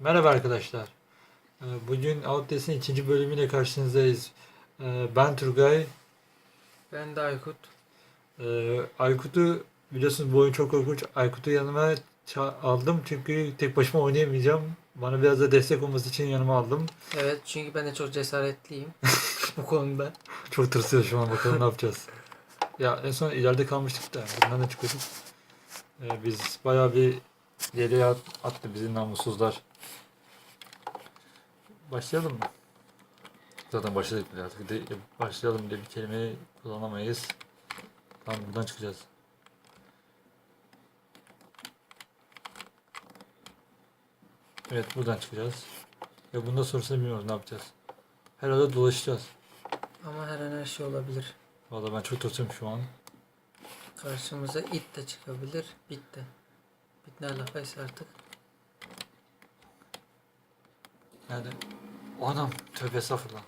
Merhaba arkadaşlar. Ee, Bugün Outlast'in ikinci bölümüyle karşınızdayız. Ee, Ben Turgay. Ben de Aykut. Ee, Aykut'u biliyorsunuz bu oyun çok korkunç. Aykut'u yanıma aldım çünkü tek başıma oynayamayacağım. Bana biraz da destek olması için yanıma aldım. Evet çünkü ben de çok cesaretliyim bu konuda. Çok tırsıyor şu an bakalım ne yapacağız. Ya en son ileride kalmıştık da bundan da çıkıyorduk. Ee, biz bayağı bir geriye at- attı bizi namussuzlar. Başlayalım mı? Zaten başladık bile artık. De, başlayalım diye bir kelime kullanamayız. Tamam buradan çıkacağız. Evet buradan çıkacağız. Ve bundan sonrasını bilmiyoruz ne yapacağız. Herhalde dolaşacağız. Ama her an her şey olabilir. Vallahi ben çok tırsıyorum şu an. Karşımıza it de çıkabilir, bit de. Bit ne alakaysa artık. Nerede? O adam. Tövbe estağfurullah.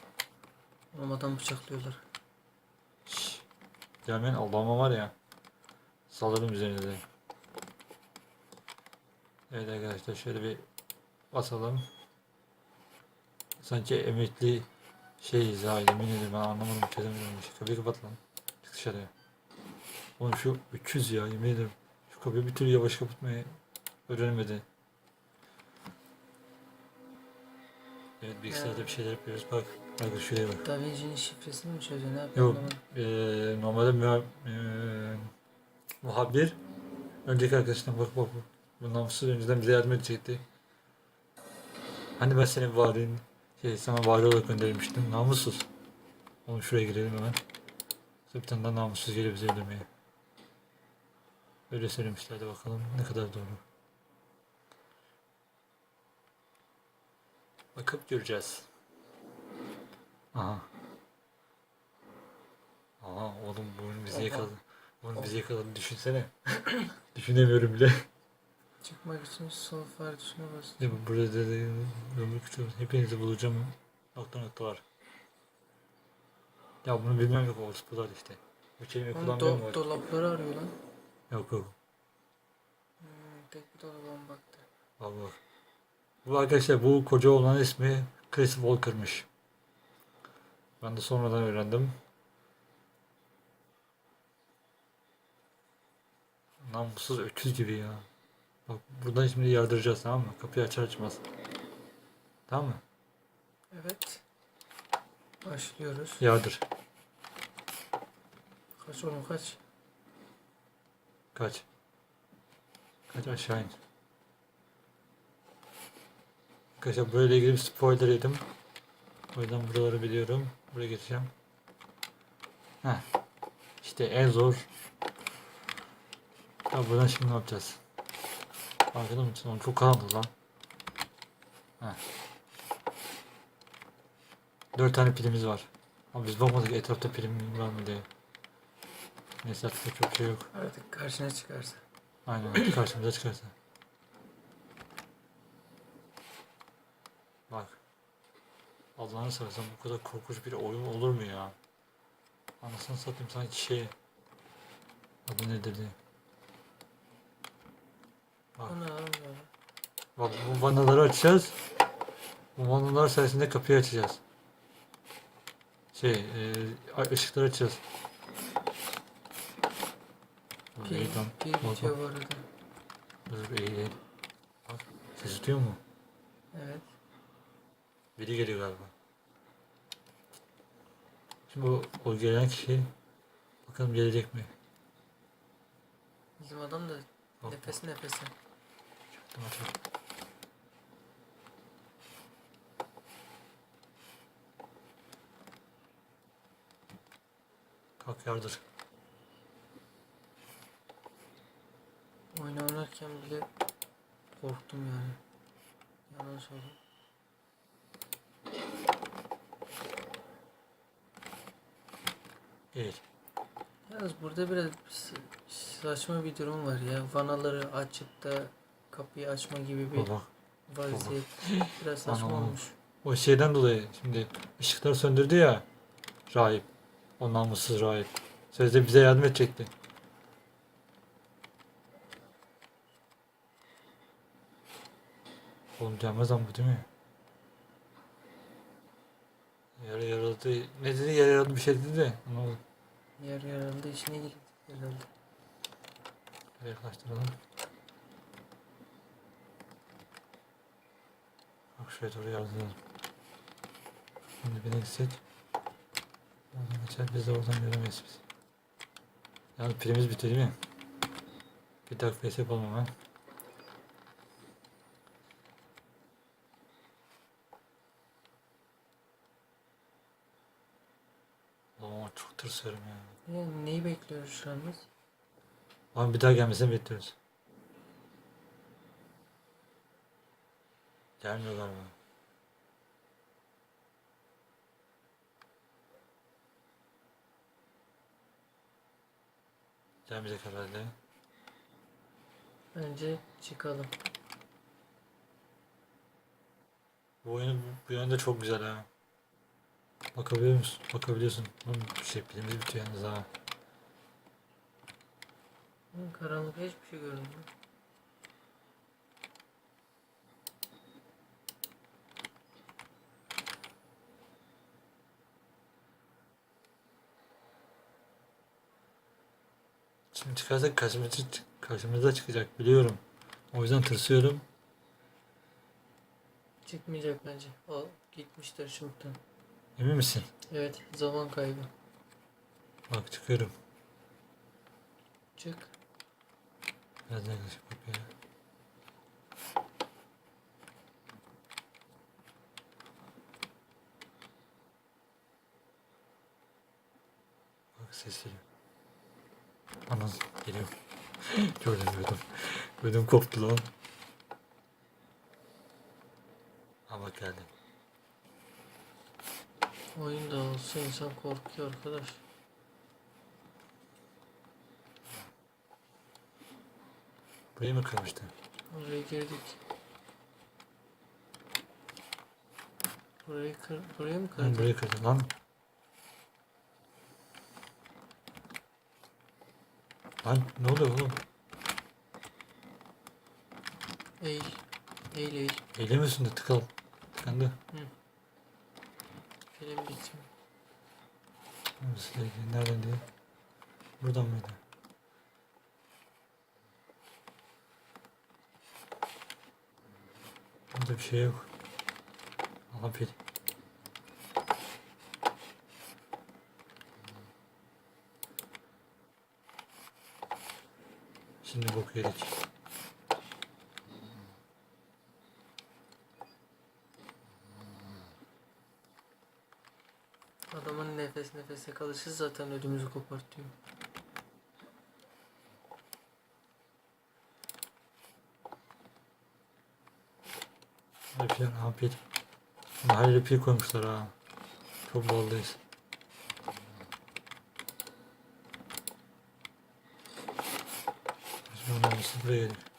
Olmadan bıçaklıyorlar. Şşş. Gelmeyin Allah'ıma var ya. Salladım üzerinize. Evet arkadaşlar şöyle bir basalım. Sanki emekli şeyiz ha yemin ederim ben anlamadım çözemedim. Şu kapıyı kapat lan. Çık dışarıya. Oğlum şu 300 ya yemin ederim. Şu kapıyı bir türlü yavaş kapatmayı öğrenemedi. Evet bilgisayarda bir şeyler yapıyoruz. Bak. Bak şuraya bak. Da Vinci'nin şifresini mi çözüyor? Ne yapıyor? Yok. anlamadım. Eee normalde müha- eee, muhabir önceki arkadaşına bak bak bak. Bu namussuz önceden bize yardım edecekti. Hani ben seni varin şey sana vari olarak göndermiştim. Namussuz. Oğlum şuraya girelim hemen. Sonra Bir tane daha namussuz geliyor bize öldürmeye. Öyle söylemişlerdi bakalım ne kadar doğru. Bakıp göreceğiz. Aha. Aha oğlum bunu bizi yakaladı. Bunu bizi yakaladı düşünsene. Düşünemiyorum bile. Çıkmak için sol far tuşuna bas. Bu burada da yumruk tutuyorum. Hepinizi bulacağım. Nokta nokta var. Ya bunu bilmem yok orospular işte. Bu kelimeyi Oğlum kullanmıyor do dolapları arıyor lan. Yok yok. Hmm, tek bir dolaba baktı. Bak bak. Bu arkadaşlar bu koca olan ismi Chris Walker'mış. Ben de sonradan öğrendim. Namussuz öküz gibi ya. Bak buradan şimdi yardıracağız tamam mı? Kapıyı açar açmaz. Tamam mı? Evet. Başlıyoruz. Yardır. Kaç oğlum kaç. Kaç. Kaç aşağı in. Arkadaşlar böyle ilgili bir spoiler yedim. O yüzden buraları biliyorum. Buraya geçeceğim. Heh. İşte en zor. Ya buradan şimdi ne yapacağız? Farkında mısın? Oğlum çok karanlık lan. Heh. Dört tane pilimiz var. Ama biz bakmadık etrafta pilim var mı diye. Neyse artık çok şey yok. Artık karşına çıkarsa. Aynen karşımıza çıkarsa. Bak. Allah'ını seversen bu kadar korkunç bir oyun olur mu ya? Anasını satayım sanki şey. Adı nedir diye. Bak, Ana bak bu vanaları açacağız. Bu vanalar sayesinde kapıyı açacağız. Şey, e, ışıkları açacağız. Dur, bu arada. Dur. Bak ses tutuyor mu? Evet. Biri geliyor galiba. Şimdi o, o gelen kişi bakalım gelecek mi? Bizim adam da Bak, nefes nefese. Tamam, tamam. Kalk yardır. Oyun oynarken bile korktum yani. Yalan söyleyeyim. Gel. Yalnız burada biraz saçma bir durum var ya. Vanaları açıp da kapıyı açma gibi bir Baba. vaziyet. Biraz saçma Anam. olmuş. O şeyden dolayı şimdi ışıkları söndürdü ya rahip. O namussuz rahip. Sözde bize yardım edecekti. Oğlum gelmez ama bu değil mi? Yarıldı. Ne dedi yarı yarıldı bir şey dedi de. Anlamadım. Yer yarıldı içine girdi herhalde. Yaklaştıralım. Bak şuraya doğru yazalım. Şimdi beni gitsek. Oradan geçer biz de oradan göremeyiz biz. Yalnız pilimiz bitti değil mi? Bir dakika face yapalım hemen. Oo çok tırsıyorum ya. Ya neyi bekliyoruz şu an biz? Ama bir daha gelmesini bekliyoruz. Gelmiyor galiba. Gelmeyecek herhalde. Bence çıkalım. Bu oyun bu yönde çok güzel ha. Bakabiliyor musun? Bakabiliyorsun. Oğlum pilimiz bitiyor yalnız ha. Hı, Karanlık hiçbir şey görünmüyor. Şimdi çıkarsak karşımıza, karşımıza çıkacak biliyorum. O yüzden tırsıyorum. Çıkmayacak bence. O gitmiştir çoktan. Emin misin? Evet zaman kaybı. Bak çıkıyorum. Çık. Biraz yaklaşık kapıya. Bak ses geliyor. Aman geliyor. Gördüm gördüm. Ödüm koptu lan. Bak geldi. Oyunda olsa insan korkuyor arkadaş. Burayı mı kırmıştı? Oraya girdik. Burayı kır, buraya mı Ben kırdık? burayı kırdım lan. Lan ne oluyor oğlum? Eğil. Eğil eğil. Eğilemiyorsun da tıkal. Tıkandı. Film bitti. Neresi Nereden diye. Buradan mıydı? Burada bir şey yok. Pil. Şimdi bok yedik. Adamın nefes nefese kalışı zaten ödümüzü kopartıyor. Pil, aha pil. Mahalle pil koymuşlar ha. Çok ballıyız. Şimdi buraya geldik.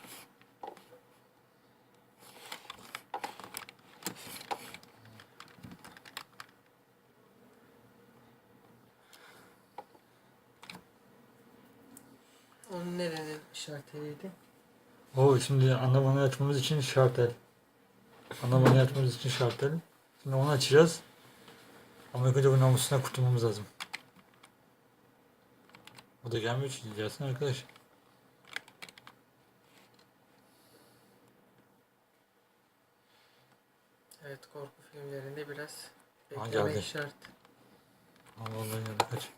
Onun nerenin işaretiydi? O şimdi ana vanayı açmamız için şartel. Ana vanayı açmamız için şartel. Şimdi onu açacağız. Ama ilk önce bu namusuna kurtulmamız lazım. O da gelmiyor çünkü gelsin arkadaş. Evet korku filmlerinde biraz geldi. şart. Allah Allah geldi kaç.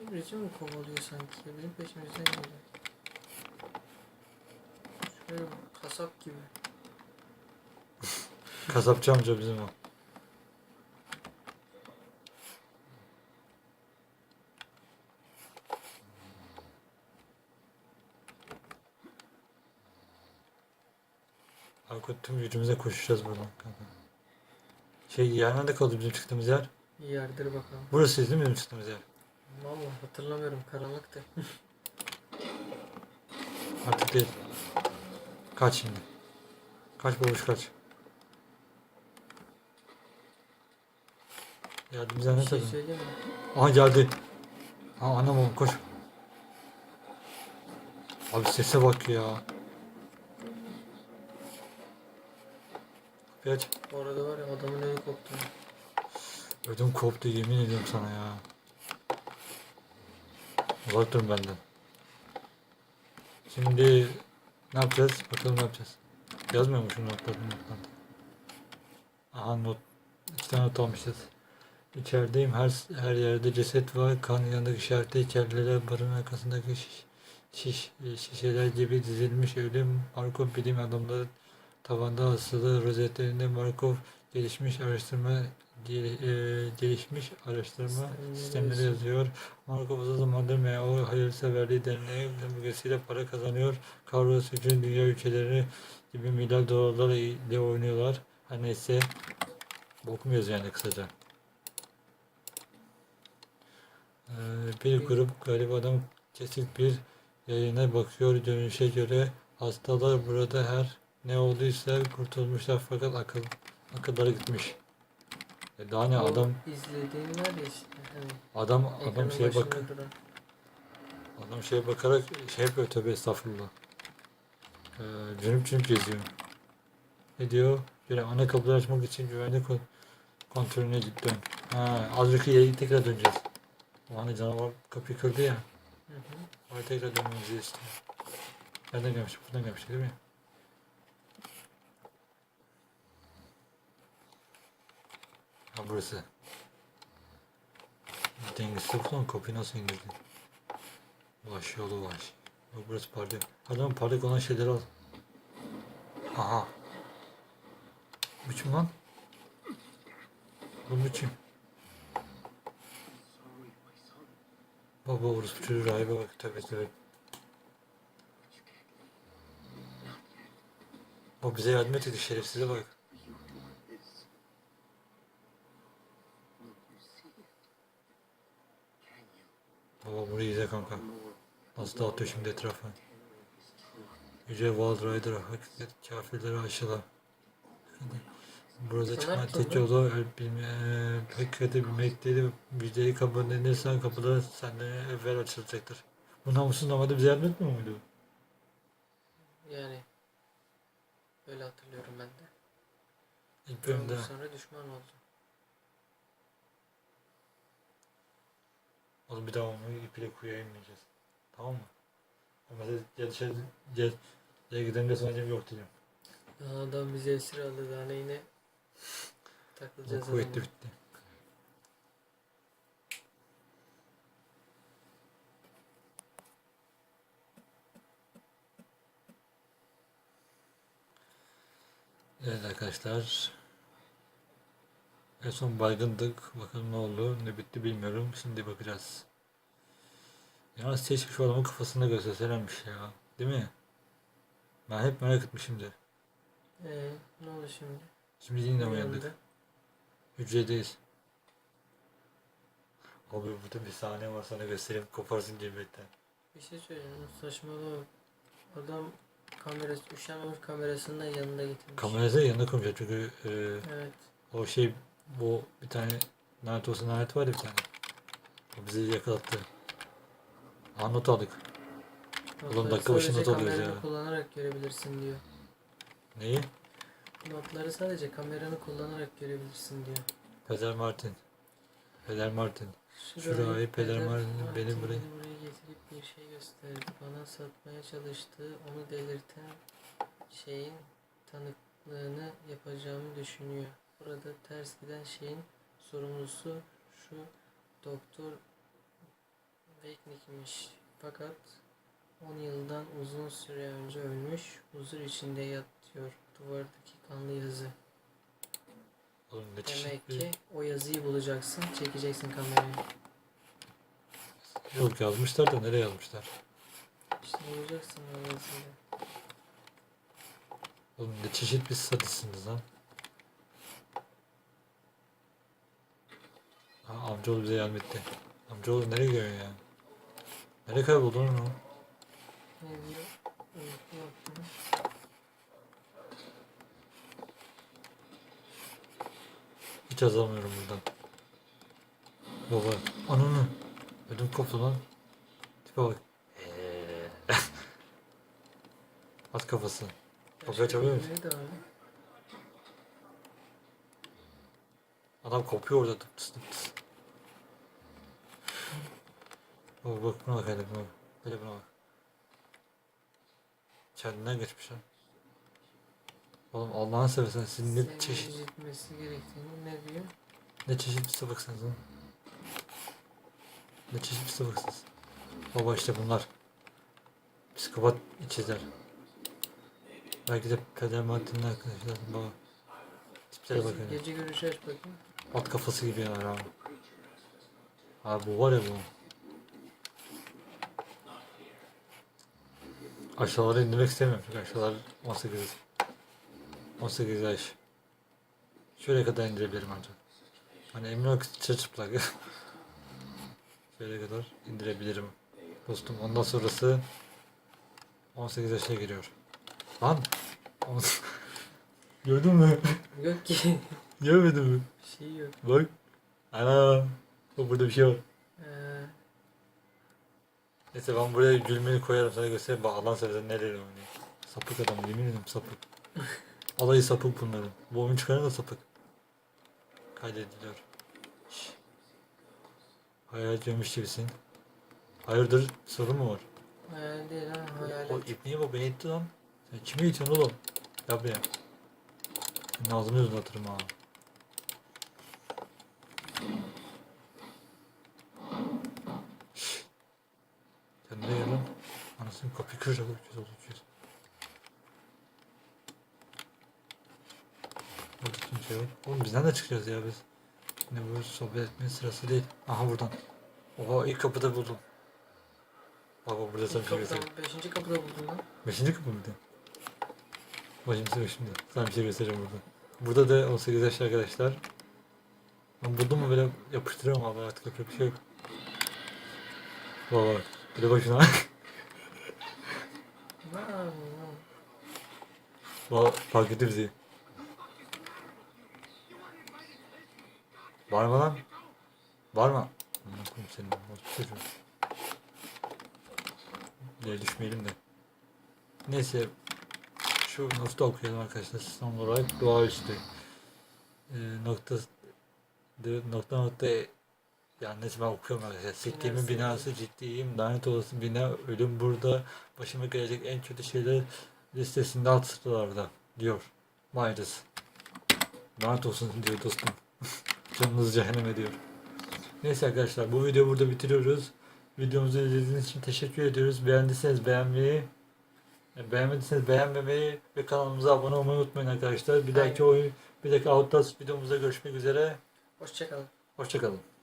Birisi mi kovalıyor sanki? Bizim peşimizden geliyor. Şöyle bak, kasap gibi. Kasapçı amca bizim o. Abi tüm gücümüze koşacağız buradan kanka. Şey yer nerede kaldı bizim çıktığımız yer? Yerdir bakalım. Burası değil mi bizim çıktığımız yer? Vallahi hatırlamıyorum karanlıktı. Artık değil. Kaç şimdi. Kaç babuş kaç. Yardımcı ne şey tabii. Aha geldi. Ha anam oğlum koş. Abi sese bak ya. Aç. Bu arada var ya adamın evi koptu. Ödüm koptu yemin ediyorum sana ya. Uzak benden. Şimdi ne yapacağız? Bakalım ne yapacağız. Yazmıyor mu şu notları notlarda? Aha not. İki tane not almışız. İçerideyim. Her her yerde ceset var. Kan yanındaki işaretli içerideler barın arkasındaki şiş, şiş, şişeler gibi dizilmiş ölüm. Markov bilim adamları tavanda asılı rozetlerinde Markov gelişmiş araştırma gel- e, gelişmiş araştırma Sistemleri sistemleri yazıyor. Markov uzun zamandır MO hayırseverliği derneği bölgesiyle para kazanıyor. Kavros için dünya ülkeleri gibi milyar dolarlar ile oynuyorlar. Her neyse yazıyor yani kısaca. Ee, bir grup garip adam kesik bir yayına bakıyor. Dönüşe göre hastalar burada her ne olduysa kurtulmuşlar fakat akıl akılları gitmiş. E daha ne O adam izlediğin var ya işte. Hani adam adam ekranın şeye bak duran. adam şeye bakarak şey yapıyor tövbe estağfurullah. Ee, cünüp cünüp geziyor. Ne diyor? Böyle ana kapıları açmak için güvenlik kon- kontrolüne dön. Ha, az önceki yere tekrar döneceğiz. O hani canavar kapıyı kırdı ya. Hı hı. Oraya tekrar dönmemizi istiyor. Nereden gelmiştik? Buradan gelmiştik değil mi? Ha burası. Dengesiz falan kapıyı nasıl indirdin? Vahşi yolu vahşi. Bak burası parlıyor. Adam parlak olan şeyleri al. Aha. Biçim lan. Bu biçim. Baba orası çocuğu rahibe bak tövbe tövbe. O bize yardım etti şerefsize bak. Baba burayı izle kanka. Nasıl dağıtıyor şimdi etrafı. Yüce Wild Rider hakikat kafirleri aşıla. Burada çıkan tek yolu el- bilme, eee, hakikati bilmek değil. Müjdeyi kabul edilirsen kapılar senden evvel açılacaktır. Bu namussuz normalde bize yardım etmiyor muydu? Yani öyle hatırlıyorum ben de. İlk bölümde. sonra düşman oldu. Oğlum bir daha onu ipiyle kuyuya inmeyeceğiz. Tamam mı? Mesela ya dışarı ya, ya desem acaba yok diyeceğim. Daha adam bizi esir aldı daha neyine takılacağız Bu kuvvetli bitti. Evet arkadaşlar. En son baygındık. Bakalım ne oldu. Ne bitti bilmiyorum. Şimdi bakacağız. Yalnız keşke şu adamın kafasında gösterselermiş ya. Değil mi? Ben hep merak etmişimdir. Ee, ne oldu şimdi? Şimdi yine Ne uyandık. yandı? Hücredeyiz. Abi burada bir sahne var sana göstereyim koparsın gülmekten. Bir şey söyleyeyim. Saçmalama. Adam kamerası, üşenmemiş kamerasını da yanında getirmiş. Kamerası yanında koymuş çünkü e, Evet. o şey bu bir tane lanet olsun lanet var ya bir tane. O bizi yakalattı. Aa not aldık. Oğlum dakika başı not alıyoruz ya. kullanarak görebilirsin diyor. Neyi? Notları sadece kameranı kullanarak görebilirsin diyor. Peder Martin. Peder Martin. Şurayı Peder Martin beni Martin buraya- getirip bir şey gösterdi. Bana satmaya çalıştı. Onu delirten şeyin tanıklığını yapacağımı düşünüyor. Burada ters giden şeyin sorumlusu şu Doktor Veknik'miş. Fakat 10 yıldan uzun süre önce ölmüş. Huzur içinde yatıyor. Duvardaki kanlı yazı. Oğlum ne Demek ki o yazıyı bulacaksın, çekeceksin kamerayı. Yok yazmışlar da nereye yazmışlar? İşte bulacaksın o yazıyı. Oğlum ne çeşit bir sadistsiniz lan. Ha, amcaoğlu bize yardım etti. Amcaoğlu nereye gidiyorsun ya? Nereye kayboldun lan o? Hiç azalmıyorum buradan. Baba, ananı. Ödüm koptu lan. Tipe bak. At kafası. Kapıyı açabiliyor musun? Adam kopuyor orada tıp tıs tıp tıs. Bak bak buna bak hele buna bak. Hele buna bak. Kendinden geçmiş ha. Oğlum Allah'ını seversen siz ne Senin çeşit gitmesi gerektiğini ne diyor? ne çeşit bir sapıksınız lan. Ne çeşit bir sapıksınız. Baba işte bunlar. Psikopat içizler. Belki de peder maddinin arkadaşlar baba. Tiplere bak hele. Gece görüşü aç bakayım. At kafası gibi ya abi. Abi bu var ya bu. Aşağılara indirmek istemiyorum çünkü aşağılar 18. 18 yaş. Şuraya kadar indirebilirim ancak. Hani emin ol ki çıplak. Şuraya kadar indirebilirim. Dostum ondan sonrası 18 yaşa giriyor. Lan! Gördün mü? Yok ki. Görmedin mi? bir şey yok. Bak. Ana. Burada bir şey var. Ee, Neyse ben buraya gülmeni koyarım sana göstereyim. Bak Allah'ın seversen neler oynuyor. Sapık adam yemin ederim sapık. Alayı sapık bunların. Bu oyun çıkaran da sapık. Kaydediliyor. Hayal görmüş gibisin. Hayırdır sorun mu var? hayal değil ha hayal. O ipniye bak beni itti lan. Sen kimi itiyorsun oğlum? Gel buraya. Senin ağzını yüzünü ha. Sen nereye lan? Anasını kapıyı kıracak uçacağız uçacağız. Burada kimse yok. Oğlum bizden de çıkacağız ya biz. Ne böyle sohbet etmenin sırası değil. Aha buradan. Oha ilk kapıda buldum. Bak burada sana bir şey beşinci kapıda buldum lan. Beşinci kapı mıydı? Başım sıra şimdi. Sana bir şey göstereceğim burada. Burada da 18 yaş arkadaşlar. Ben buldum mu böyle yapıştırıyorum abi artık yapacak bir şey yok. Bak bak. Bir de başına. Bak fark etti bizi. Var mı lan? Var mı? Koyayım senin. orospu çocuğu. Yere düşmeyelim de. Neyse. Şu notu da okuyalım arkadaşlar. Son olarak doğaüstü. Ee, nokta nokta nokta yani neyse ben okuyorum arkadaşlar. Siktiğimin Binası. ciddiyim. Lanet olası bina. Ölüm burada. Başıma gelecek en kötü şeyler listesinde alt sıralarda diyor. Midas. Lanet olsun diyor dostum. Canınız cehenneme diyor. Neyse arkadaşlar bu videoyu burada bitiriyoruz. Videomuzu izlediğiniz için teşekkür ediyoruz. Beğendiyseniz beğenmeyi, e, beğenmediyseniz beğenmemeyi ve kanalımıza abone olmayı unutmayın arkadaşlar. Bir dahaki oyun, bir dahaki Outlast videomuzda görüşmek üzere. Hoşçakalın. Hoşçakalın.